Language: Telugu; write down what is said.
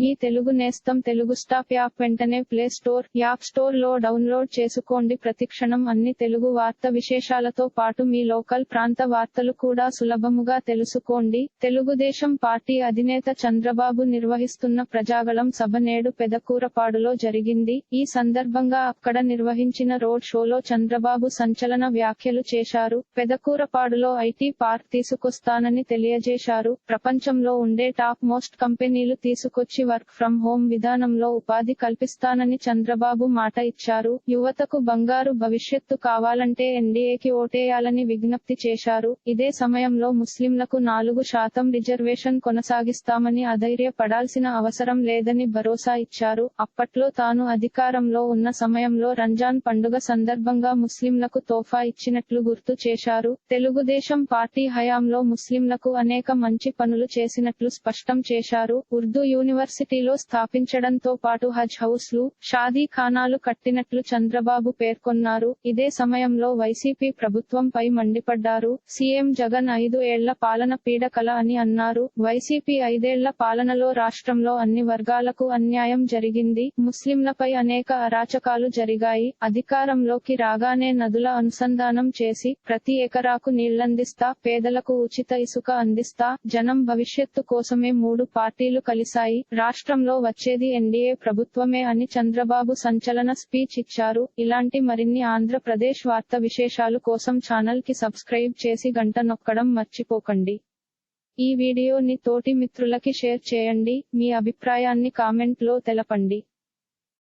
మీ తెలుగు నేస్తం తెలుగు స్టాప్ యాప్ వెంటనే ప్లే స్టోర్ యాప్ స్టోర్లో డౌన్లోడ్ చేసుకోండి. ప్రతిక్షణం అన్ని తెలుగు వార్త విశేషాలతో పాటు మీ లోకల్ ప్రాంత వార్తలు కూడా సులభముగా తెలుసుకోండి. తెలుగుదేశం పార్టీ అధినేత చంద్రబాబు నిర్వహిస్తున్న ప్రజాగళం సభ నేడు పెదకూరపాడులో జరిగింది. ఈ సందర్భంగా అక్కడ నిర్వహించిన రోడ్ షోలో చంద్రబాబు సంచలన వ్యాఖ్యలు చేశారు. పెదకూరపాడులో ఐటీ పార్క్ తీసుకొస్తానని తెలియజేశారు. ప్రపంచంలో ఉండే టాప్ మోస్ట్ కంపెనీలు తీసుకొచ్చి వర్క్ ఫ్రం హోం విధానంలో ఉపాధి కల్పిస్తానని చంద్రబాబు మాట ఇచ్చారు. యువతకు బంగారు భవిష్యత్తు కావాలంటే ఎన్డీఏకి ఓటేయాలని విజ్ఞప్తి చేశారు. ఇదే సమయంలో ముస్లింలకు నాలుగు శాతం రిజర్వేషన్ కొనసాగిస్తామని అధైర్య పడాల్సిన అవసరం లేదని భరోసా ఇచ్చారు. అప్పట్లో తాను అధికారంలో ఉన్న సమయంలో రంజాన్ పండుగ సందర్భంగా ముస్లింలకు తోఫా ఇచ్చినట్లు గుర్తు చేశారు. తెలుగుదేశం పార్టీ హయాంలో ముస్లింలకు అనేక మంచి పనులు చేసినట్లు స్పష్టం చేశారు. ఉర్దూ యూనివర్సిటీలో స్థాపించడంతో పాటు హజ్ హౌస్లు షాదీ ఖానాలు కట్టినట్లు చంద్రబాబు పేర్కొన్నారు. ఇదే సమయంలో వైసీపీ ప్రభుత్వంపై మండిపడ్డారు. సీఎం జగన్ ఐదు ఏళ్ళ పాలన పీడకల అని అన్నారు. వైసీపీ ఐదేళ్ళ పాలనలో రాష్ట్రంలో అన్ని వర్గాలకు అన్యాయం జరిగింది. ముస్లింలపై అనేక అరాచకాలు జరిగాయి. అధికారంలోకి రాగానే నదుల అనుసంధానం చేసి ప్రతి ఎకరాకు నీళ్ళందిస్తా పేదలకు ఉచిత ఇసుక అందిస్తా జనం భవిష్యత్తు కోసమే మూడు పార్టీలు కలిశాయి. రాష్ట్రంలో వచ్చేది ఎన్డీఏ ప్రభుత్వమే అని చంద్రబాబు సంచలన స్పీచ్ ఇచ్చారు. ఇలాంటి మరిన్ని ఆంధ్రప్రదేశ్ వార్త విశేషాలు కోసం ఛానల్కి సబ్స్క్రైబ్ చేసి గంట నొక్కడం మర్చిపోకండి. ఈ వీడియోని తోటి మిత్రులకి షేర్ చేయండి. మీ అభిప్రాయాన్ని కామెంట్లో తెలపండి.